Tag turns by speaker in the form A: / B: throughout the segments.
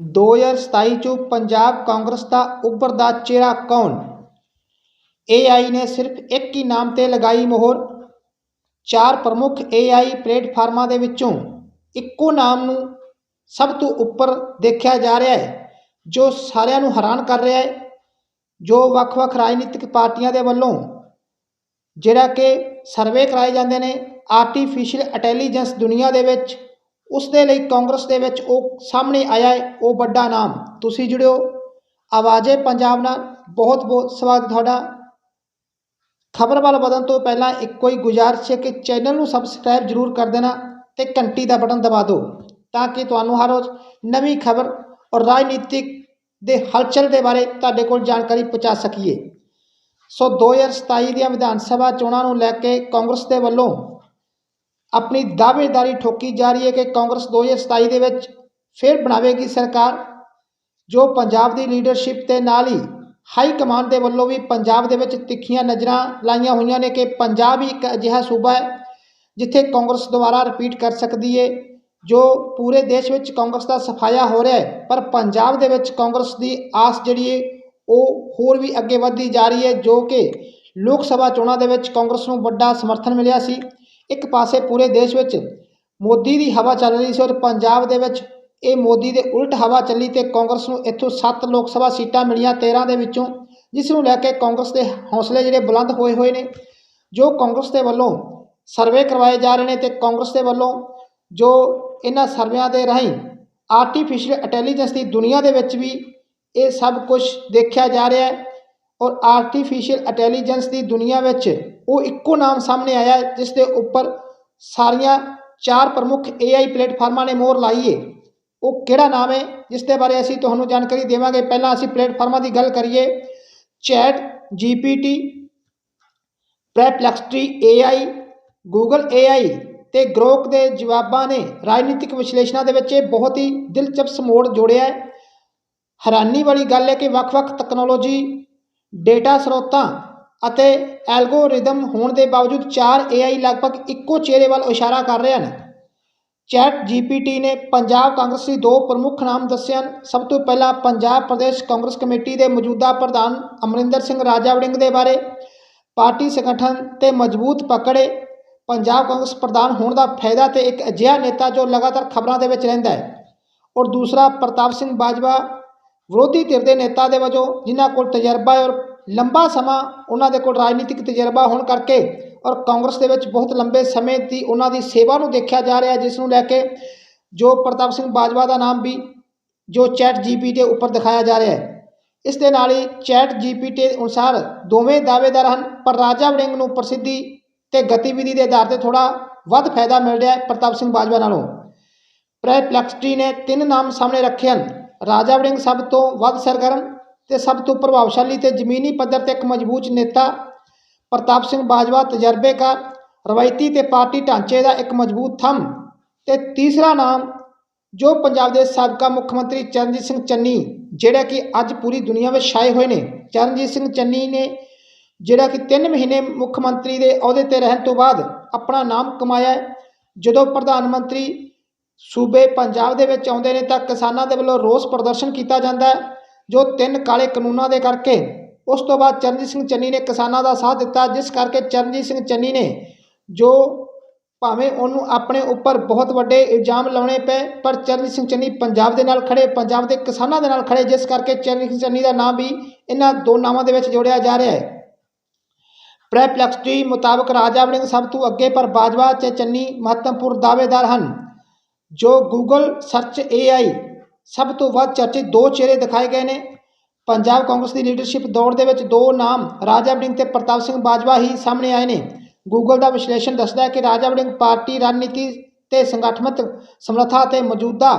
A: 2027 ਚ ਪੰਜਾਬ ਕਾਂਗਰਸ ਦਾ ਉੱਭਰਦਾ ਚਿਹਰਾ ਕੌਣ? ਏਆਈ ਨੇ ਸਿਰਫ ਇੱਕ ਹੀ ਨਾਮ ਤੇ ਲਗਾਈ ਮੋਹਰ। ਚਾਰ ਪ੍ਰਮੁੱਖ ਏਆਈ ਪਲੇਟਫਾਰਮਾਂ ਦੇ ਵਿੱਚੋਂ ਇੱਕੋ ਨਾਮ ਨੂੰ ਸਭ ਤੋਂ ਉੱਪਰ ਦੇਖਿਆ ਜਾ ਰਿਹਾ ਹੈ, ਜੋ ਸਾਰਿਆਂ ਨੂੰ ਹੈਰਾਨ ਕਰ ਰਿਹਾ ਹੈ, ਜੋ ਵੱਖ-ਵੱਖ ਰਾਜਨੀਤਿਕ ਪਾਰਟੀਆਂ ਦੇ ਵੱਲੋਂ, ਜਿਹੜਾ ਕਿ ਸਰਵੇ ਕਰਾਏ ਜਾਂਦੇ ਨੇ ਆਰਟੀਫੀਸ਼ੀਅਲ ਇੰਟੈਲੀਜੈਂਸ ਦੁਨੀਆ ਦੇ ਵਿੱਚ ਉਸ ਦੇ ਲਈ ਕਾਂਗਰਸ ਦੇ ਵਿੱਚ ਉਹ ਸਾਹਮਣੇ ਆਇਆ ਹੈ, ਉਹ ਵੱਡਾ ਨਾਮ। ਤੁਸੀਂ ਜੁੜਿਓ। ਆਵਾਜ਼ੇ ਪੰਜਾਬ ਨਾਲ। ਬਹੁਤ ਬਹੁਤ ਸਵਾਗਤ ਤੁਹਾਡਾ। ਖਬਰ ਵੱਲ ਵਧਣ ਤੋਂ ਪਹਿਲਾਂ ਇੱਕੋ ਹੀ ਗੁਜ਼ਾਰਿਸ਼ ਹੈ ਕਿ ਚੈਨਲ ਨੂੰ ਸਬਸਕ੍ਰਾਈਬ ਜ਼ਰੂਰ ਕਰ ਦੇਣਾ ਤੇ ਘੰਟੀ ਦਾ ਬਟਨ ਦਬਾ ਦਿਓ ਤਾਂ ਕਿ ਤੁਹਾਨੂੰ ਹਰ ਰੋਜ਼ ਨਵੀਂ ਖਬਰ ਔਰ ਰਾਜਨੀਤਿਕ ਦੇ ਹਲਚਲ ਦੇ ਬਾਰੇ ਤੁਹਾਡੇ ਕੋਲ ਜਾਣਕਾਰੀ ਪਹੁੰਚਾ ਸਕੀਏ। ਸੋ 2027 ਦੀਆਂ ਵਿਧਾਨ ਸਭਾ ਚੋਣਾਂ ਨੂੰ ਲੈ ਕੇ ਕਾਂਗਰਸ ਦੇ ਵੱਲੋਂ ਆਪਣੀ ਦਾਅਵੇਦਾਰੀ ਠੋਕੀ ਜਾ ਰਹੀ ਹੈ ਕਿ ਕਾਂਗਰਸ 2027 ਦੇ ਵਿੱਚ ਫਿਰ ਬਣਾਵੇਗੀ ਸਰਕਾਰ, ਜੋ ਪੰਜਾਬ ਦੀ ਲੀਡਰਸ਼ਿਪ ਤੇ ਨਾਲ ਹੀ ਹਾਈ ਕਮਾਂਡ ਦੇ ਵੱਲੋਂ ਵੀ ਪੰਜਾਬ ਦੇ ਵਿੱਚ ਤਿੱਖੀਆਂ ਨਜ਼ਰਾਂ ਲਾਈਆਂ ਹੋਈਆਂ ਨੇ ਕਿ ਪੰਜਾਬ ਹੀ ਇੱਕ ਅਜਿਹਾ ਸੂਬਾ ਹੈ ਜਿੱਥੇ ਕਾਂਗਰਸ ਦੁਬਾਰਾ ਰਿਪੀਟ ਕਰ ਸਕਦੀ ਹੈ ਜੋ ਪੂਰੇ ਦੇਸ਼ ਵਿੱਚ ਕਾਂਗਰਸ ਦਾ ਸਫਾਇਆ ਹੋ ਰਿਹਾ ਹੈ, ਪਰ ਪੰਜਾਬ ਦੇ ਵਿੱਚ ਕਾਂਗਰਸ ਦੀ ਆਸ ਜਿਹੜੀ ਹੈ ਉਹ ਹੋਰ ਵੀ ਅੱਗੇ ਵਧਦੀ ਜਾ ਰਹੀ ਹੈ, ਜੋ ਕਿ ਲੋਕ ਸਭਾ ਚੋਣਾਂ ਦੇ ਵਿੱਚ ਕਾਂਗਰਸ ਨੂੰ ਵੱਡਾ ਸਮਰਥਨ ਮਿਲਿਆ ਸੀ। ਇੱਕ ਪਾਸੇ ਪੂਰੇ ਦੇਸ਼ ਵਿੱਚ ਮੋਦੀ ਦੀ ਹਵਾ ਚੱਲ ਰਹੀ ਸੀ ਔਰ ਪੰਜਾਬ ਦੇ ਵਿੱਚ ਇਹ ਮੋਦੀ ਦੇ ਉਲਟ ਹਵਾ ਚੱਲੀ ਤੇ ਕਾਂਗਰਸ ਨੂੰ ਇੱਥੋਂ 7 ਲੋਕ ਸਭਾ ਸੀਟਾਂ ਮਿਲੀਆਂ 13 ਦੇ ਵਿੱਚੋਂ, ਜਿਸ ਨੂੰ ਲੈ ਕੇ ਕਾਂਗਰਸ ਦੇ ਹੌਸਲੇ ਜਿਹੜੇ ਬੁਲੰਦ ਹੋਏ ਹੋਏ ਨੇ, ਜੋ ਕਾਂਗਰਸ ਦੇ ਵੱਲੋਂ ਸਰਵੇ ਕਰਵਾਏ ਜਾ ਰਹੇ ਨੇ ਤੇ ਕਾਂਗਰਸ ਦੇ ਵੱਲੋਂ ਜੋ ਇਹਨਾਂ ਸਰਵਿਆਂ ਦੇ ਰਾਹੀਂ ਆਰਟੀਫੀਸ਼ੀਅਲ ਇੰਟੈਲੀਜੈਂਸ ਦੀ ਦੁਨੀਆ ਦੇ ਵਿੱਚ ਵੀ ਇਹ ਸਭ ਕੁਝ ਦੇਖਿਆ ਜਾ ਰਿਹਾ ਹੈ ਔਰ ਆਰਟੀਫੀਸ਼ੀਅਲ ਇੰਟੈਲੀਜੈਂਸ ਦੀ ਦੁਨੀਆ ਵਿੱਚ ਉਹ ਇੱਕੋ ਨਾਮ ਸਾਹਮਣੇ ਆਇਆ ਜਿਸ ਦੇ ਉੱਪਰ ਸਾਰੀਆਂ ਚਾਰ ਪ੍ਰਮੁੱਖ AI ਪਲੇਟਫਾਰਮਾਂ ਨੇ ਮੋਹਰ ਲਾਈ ਹੈ ਉਹ ਕਿਹੜਾ ਨਾਮ ਹੈ, ਜਿਸ ਦੇ ਬਾਰੇ ਅਸੀਂ ਤੁਹਾਨੂੰ ਜਾਣਕਾਰੀ ਦੇਵਾਂਗੇ। ਪਹਿਲਾਂ ਅਸੀਂ ਪਲੇਟਫਾਰਮਾਂ ਦੀ ਗੱਲ ਕਰੀਏ। Chat GPT Perplexity AI Google AI ਤੇ ਗਰੋਕ ਦੇ ਜਵਾਬਾਂ ਨੇ ਰਾਜਨੀਤਿਕ ਵਿਸ਼ਲੇਸ਼ਣਾਂ ਦੇ ਵਿੱਚ ਇਹ ਬਹੁਤ ਹੀ ਦਿਲਚਸਪ ਮੋੜ ਜੋੜਿਆ ਹੈ। ਹੈਰਾਨੀ ਵਾਲੀ ਗੱਲ ਹੈ ਕਿ ਵੱਖ-ਵੱਖ ਤਕਨੋਲੋਜੀ, ਡੇਟਾ ਸਰੋਤਾਂ ਅਤੇ ਐਲਗੋਰਿਦਮ ਹੋਣ ਦੇ ਬਾਵਜੂਦ ਚਾਰ AI ਲਗਭਗ ਇੱਕੋ ਚਿਹਰੇ ਵੱਲ ਇਸ਼ਾਰਾ ਕਰ ਰਹੇ ਹਨ। ਚੈਟ GPT ਨੇ ਪੰਜਾਬ ਕਾਂਗਰਸ ਦੇ ਦੋ ਪ੍ਰਮੁੱਖ ਨਾਮ ਦੱਸੇ ਹਨ। ਸਭ ਤੋਂ ਪਹਿਲਾਂ ਪੰਜਾਬ ਪ੍ਰਦੇਸ਼ ਕਾਂਗਰਸ ਕਮੇਟੀ ਦੇ ਮੌਜੂਦਾ ਪ੍ਰਧਾਨ ਅਮਰਿੰਦਰ ਸਿੰਘ ਰਾਜਾ ਵੜਿੰਗ ਦੇ ਬਾਰੇ, ਪਾਰਟੀ ਸੰਗਠਨ ਤੇ ਮਜ਼ਬੂਤ ਪਕੜੇ, ਪੰਜਾਬ ਕਾਂਗਰਸ ਪ੍ਰਧਾਨ ਹੋਣ ਦਾ ਫਾਇਦਾ ਤੇ ਇੱਕ ਅਜਿਹਾ ਨੇਤਾ ਜੋ ਲਗਾਤਾਰ ਖਬਰਾਂ ਦੇ ਵਿੱਚ ਰਹਿੰਦਾ ਹੈ। ਔਰ ਦੂਸਰਾ ਪ੍ਰਤਾਪ ਸਿੰਘ ਬਾਜਵਾ ਵਿਰੋਧੀ ਧਿਰ ਦੇ ਨੇਤਾ ਦੇ ਵਜੋਂ, ਜਿਨ੍ਹਾਂ ਕੋਲ ਤਜਰਬਾ ਔਰ ਲੰਬਾ ਸਮਾਂ ਉਹਨਾਂ ਦੇ ਕੋਲ ਰਾਜਨੀਤਿਕ ਤਜਰਬਾ ਹੋਣ ਕਰਕੇ ਔਰ ਕਾਂਗਰਸ ਦੇ ਵਿੱਚ ਬਹੁਤ ਲੰਬੇ ਸਮੇਂ ਦੀ ਉਹਨਾਂ ਦੀ ਸੇਵਾ ਨੂੰ ਦੇਖਿਆ ਜਾ ਰਿਹਾ ਜਿਸ ਨੂੰ ਲੈ ਕੇ ਜੋ ਪ੍ਰਤਾਪ ਸਿੰਘ ਬਾਜਵਾ ਦਾ ਨਾਮ ਵੀ ਜੋ ਚੈਟ ਜੀਪੀ ਦੇ ਉੱਪਰ ਦਿਖਾਇਆ ਜਾ ਰਿਹਾ ਹੈ। ਇਸ ਦੇ ਨਾਲ ਹੀ ਚੈਟ ਜੀਪੀਟੀ ਅਨੁਸਾਰ ਦੋਵੇਂ ਦਾਅਵੇਦਾਰ ਹਨ, ਪਰ ਰਾਜਾ ਵੜਿੰਗ ਨੂੰ ਪ੍ਰਸਿੱਧੀ ਤੇ ਗਤੀਵਿਧੀ ਦੇ ਆਧਾਰ ਤੇ ਥੋੜਾ ਵੱਧ ਫਾਇਦਾ ਮਿਲ ਰਿਹਾ ਹੈ ਪ੍ਰਤਾਪ ਸਿੰਘ ਬਾਜਵਾ ਨਾਲੋਂ। ਪ੍ਰੈਪਲੈਕਸਟੀ ਨੇ ਤਿੰਨ ਨਾਮ ਸਾਹਮਣੇ ਰੱਖੇ ਹਨ। ਰਾਜਾ ਵੜਿੰਗ ਸਭ ਤੋਂ ਵੱਧ ਸਰਗਰਮ ਤੇ ਸਭ ਤੋਂ ਪ੍ਰਭਾਵਸ਼ਾਲੀ ਤੇ ਜ਼ਮੀਨੀ ਪੱਧਰ ਤੇ ਇੱਕ ਮਜ਼ਬੂਤ ਨੇਤਾ ਪ੍ਰਤਾਪ ਸਿੰਘ ਬਾਜਵਾ ਤਜਰਬੇਕਾਰ, ਰਵਾਇਤੀ ਤੇ ਪਾਰਟੀ ਢਾਂਚੇ ਦਾ ਇੱਕ ਮਜ਼ਬੂਤ ਥੰਮ ਤੇ ਤੀਸਰਾ ਨਾਮ ਜੋ ਪੰਜਾਬ ਦੇ ਸਾਬਕਾ ਮੁੱਖ ਮੰਤਰੀ ਚਰਨਜੀਤ ਸਿੰਘ ਚੰਨੀ, ਜਿਹੜਾ ਕਿ ਅੱਜ ਪੂਰੀ ਦੁਨੀਆ ਵਿੱਚ ਛਾਏ ਹੋਏ ਨੇ। ਚਰਨਜੀਤ ਸਿੰਘ ਚੰਨੀ ਨੇ ਜਿਹੜਾ ਕਿ 3 ਮਹੀਨੇ ਮੁੱਖ ਮੰਤਰੀ ਦੇ ਅਹੁਦੇ ਤੇ ਰਹਿਣ ਤੋਂ ਬਾਅਦ ਆਪਣਾ ਨਾਮ ਕਮਾਇਆ ਜਦੋਂ ਪ੍ਰਧਾਨ ਮੰਤਰੀ ਸੂਬੇ ਪੰਜਾਬ ਦੇ ਵਿੱਚ ਆਉਂਦੇ ਨੇ ਤਾਂ ਕਿਸਾਨਾਂ ਦੇ ਵੱਲੋਂ ਰੋਸ ਪ੍ਰਦਰਸ਼ਨ ਕੀਤਾ ਜਾਂਦਾ ਹੈ। ਜੋ ਤਿੰਨ ਕਾਲੇ ਕਾਨੂੰਨਾਂ ਦੇ ਕਰਕੇ। ਉਸ ਤੋਂ ਬਾਅਦ ਚਰਨਜੀਤ ਸਿੰਘ ਚੰਨੀ ਨੇ ਕਿਸਾਨਾਂ ਦਾ ਸਾਥ ਦਿੱਤਾ, ਜਿਸ ਕਰਕੇ ਚਰਨਜੀਤ ਸਿੰਘ ਚੰਨੀ ਨੇ ਜੋ ਭਾਵੇਂ ਉਹਨੂੰ ਆਪਣੇ ਉੱਪਰ ਬਹੁਤ ਵੱਡੇ ਇਲਜ਼ਾਮ ਲਾਉਣੇ ਪਏ, ਪਰ ਚਰਨਜੀਤ ਸਿੰਘ ਚੰਨੀ ਪੰਜਾਬ ਦੇ ਨਾਲ ਖੜੇ ਪੰਜਾਬ ਦੇ ਕਿਸਾਨਾਂ ਦੇ ਨਾਲ ਖੜੇ ਜਿਸ ਕਰਕੇ ਚਰਨਜੀਤ ਸਿੰਘ ਚੰਨੀ ਦਾ ਨਾਮ ਵੀ ਇਹਨਾਂ ਦੋ ਨਾਵਾਂ ਦੇ ਵਿੱਚ ਜੋੜਿਆ ਜਾ ਰਿਹਾ ਹੈ। ਪ੍ਰੈਪਲੈਕਸਿਟੀ ਮੁਤਾਬਕ ਰਾਜਾ ਵੜਿੰਗ ਸਭ ਤੋਂ ਅੱਗੇ ਪਰ ਬਾਜਵਾ ਤੇ ਚੰਨੀ ਮਹੱਤਵਪੂਰਨ ਦਾਅਵੇਦਾਰ ਹਨ। ਜੋ ਗੂਗਲ ਸਰਚ AI ਸਭ ਤੋਂ ਵੱਧ ਚਰਚਿਤ ਦੋ ਚਿਹਰੇ ਦਿਖਾਏ ਗਏ ਨੇ। ਪੰਜਾਬ ਕਾਂਗਰਸ ਦੀ ਲੀਡਰਸ਼ਿਪ ਦੌੜ ਦੇ ਵਿੱਚ ਦੋ ਨਾਮ ਰਾਜਾ ਵੜਿੰਗ ਤੇ ਪ੍ਰਤਾਪ ਸਿੰਘ ਬਾਜਵਾ ਹੀ ਸਾਹਮਣੇ ਆਏ ਨੇ। ਗੂਗਲ ਦਾ ਵਿਸ਼ਲੇਸ਼ਣ ਦੱਸਦਾ ਹੈ ਕਿ ਰਾਜਾ ਵੜਿੰਗ ਪਾਰਟੀ ਰਣਨੀਤੀ ਤੇ ਸੰਗਠਨਤ ਸਮਰੱਥਾ ਤੇ ਮੌਜੂਦਾ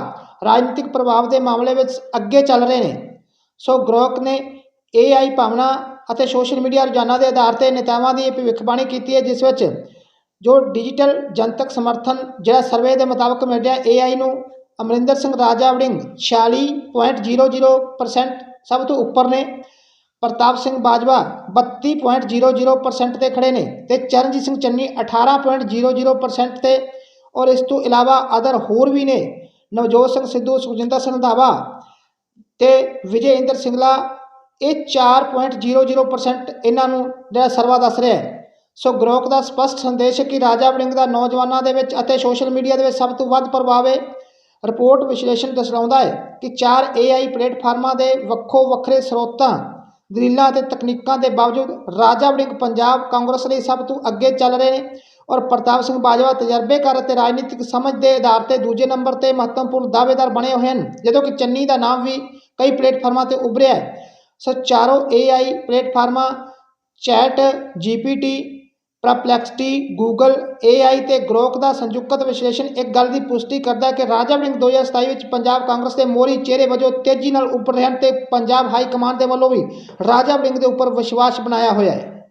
A: ਰਾਜਨੀਤਿਕ ਪ੍ਰਭਾਵ ਦੇ ਮਾਮਲੇ ਵਿੱਚ ਅੱਗੇ ਚੱਲ ਰਹੇ ਨੇ। ਸੋ ਗਰੋਕ ਨੇ AI ਭਾਵਨਾ ਅਤੇ ਸੋਸ਼ਲ ਮੀਡੀਆ ਰੁਝਾਨਾਂ ਦੇ ਆਧਾਰ ਤੇ ਨੇਤਾਵਾਂ ਦੀ ਭਵਿੱਖਬਾਣੀ ਕੀਤੀ ਹੈ, ਜਿਸ ਵਿੱਚ ਜੋ ਡਿਜੀਟਲ ਜਨਤਕ ਸਮਰਥਨ ਜਿਹੜਾ ਸਰਵੇ ਦੇ ਮੁਤਾਬਕ ਮਿਲ ਰਿਹਾ AI ਨੂੰ ਅਮਰਿੰਦਰ ਸਿੰਘ ਰਾਜਾ ਵੜਿੰਗ 46.00% ਸਭ ਤੋਂ ਉੱਪਰ ਨੇ। ਪ੍ਰਤਾਪ ਸਿੰਘ ਬਾਜਵਾ 32.00% ਤੇ ਖੜੇ ਨੇ ਤੇ ਚਰਨਜੀਤ ਸਿੰਘ ਚੰਨੀ 18.00% ਤੇ ਔਰ ਇਸ ਤੋਂ ਇਲਾਵਾ ਅਦਰ ਹੋਰ ਵੀ ਨੇ, ਨਵਜੋਤ ਸਿੰਘ ਸਿੱਧੂ, ਸੁਖਜਿੰਦਰ ਸਿੰਘ ਰੰਧਾਵਾ ਤੇ ਵਿਜੇ ਇੰਦਰ ਸਿੰਗਲਾ, ਇਹ 4.00% ਇਹਨਾਂ ਨੂੰ ਜਿਹੜਾ ਸਰਵਾ ਦੱਸ ਰਿਹਾ ਹੈ। ਸੋ ਗਰੋਕ ਦਾ ਸਪਸ਼ਟ ਸੰਦੇਸ਼ ਹੈ ਕਿ ਰਾਜਾ ਵੜਿੰਗ ਦਾ ਨੌਜਵਾਨਾਂ ਦੇ ਵਿੱਚ ਅਤੇ ਸੋਸ਼ਲ ਮੀਡੀਆ ਦੇ ਵਿੱਚ ਸਭ ਤੋਂ ਵੱਧ ਪ੍ਰਭਾਵ ਹੈ। ਰਿਪੋਰਟ ਵਿਸ਼ਲੇਸ਼ਣ ਦਰਸਾਉਂਦਾ ਹੈ ਕਿ ਚਾਰ AI ਪਲੇਟਫਾਰਮਾਂ ਦੇ ਵੱਖੋ ਵੱਖਰੇ ਸਰੋਤਾਂ, ਦਲੀਲਾਂ ਅਤੇ ਤਕਨੀਕਾਂ ਦੇ ਬਾਵਜੂਦ ਰਾਜਾ ਵੜਿੰਗ ਪੰਜਾਬ ਕਾਂਗਰਸ ਲਈ ਸਭ ਤੋਂ ਅੱਗੇ ਚੱਲ ਰਹੇ ਨੇ ਔਰ ਪ੍ਰਤਾਪ ਸਿੰਘ ਬਾਜਵਾ ਤਜਰਬੇਕਾਰ ਅਤੇ ਰਾਜਨੀਤਿਕ ਸਮਝ ਦੇ ਆਧਾਰ ਤੇ ਦੂਜੇ ਨੰਬਰ ਤੇ ਮਹੱਤਵਪੂਰਨ ਦਾਅਵੇਦਾਰ ਬਣੇ ਹੋਏ ਹਨ, ਜਦੋਂ ਕਿ ਚੰਨੀ ਦਾ ਨਾਮ ਵੀ ਕਈ ਪਲੇਟਫਾਰਮਾਂ ਤੇ ਉਭਰਿਆ ਹੈ। ਸੋ ਚਾਰੋਂ AI ਪਲੇਟਫਾਰਮਾਂ, chat GPT Perplexity Google AI ਤੇ ਗਰੋਕ ਦਾ ਸੰਯੁਕਤ ਵਿਸ਼ਲੇਸ਼ਣ ਇੱਕ ਗੱਲ ਦੀ ਪੁਸ਼ਟੀ ਕਰਦਾ ਹੈ ਕਿ ਰਾਜਾ ਵੜਿੰਗ 2027 ਵਿੱਚ ਪੰਜਾਬ ਕਾਂਗਰਸ ਦੇ ਮੋਹਰੀ ਚਿਹਰੇ ਵਜੋਂ ਤੇਜ਼ੀ ਨਾਲ ਉੱਭਰ ਰਹੇ ਹਨ ਤੇ ਪੰਜਾਬ ਹਾਈ ਕਮਾਂਡ ਦੇ ਵੱਲੋਂ ਵੀ ਰਾਜਾ ਵੜਿੰਗ ਦੇ ਉੱਪਰ ਵਿਸ਼ਵਾਸ ਬਣਾਇਆ ਹੋਇਆ ਹੈ।